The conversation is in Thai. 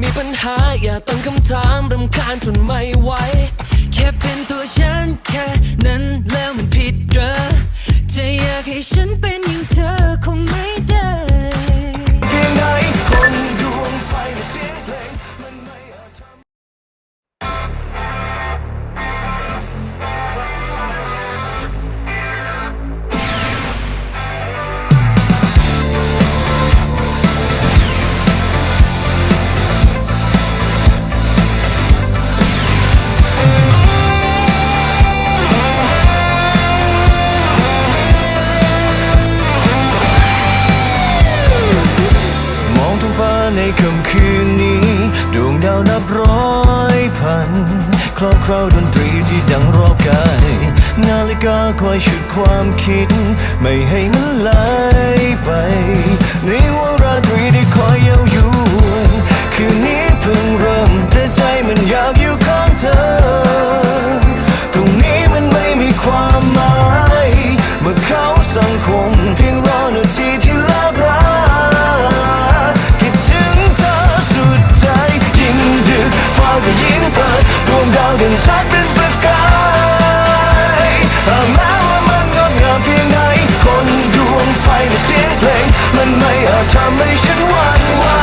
มีปัญหาอย่าตั้งคำถามรำคาญจนไม่ไหวแค่เป็นตัวฉันแค่ ฟ้าในค่ำคืนนี้ ดวงดาวนับร้อยพันครอบคราวดนตรีที่ดังรอบกาย นาฬิกาคอยชุดความคิด ไม่ให้มันไหลไป ในหัวราตรีที่คอยเย้ายวนคืนนี้เพิ่งเริ่มแต่ใจมันอยากอยู่ข้างเธอ ตรงนี้มันไม่มีความหมาย เมื่อเขาสังคมเพีย ดวงดาวเด่นงฉันเป็นประกายแม้ว่ามันงดงามเพียงไหนคนดวงไฟในเสียงเพลง มันไม่อาจทำให้ฉันหวั่นไหว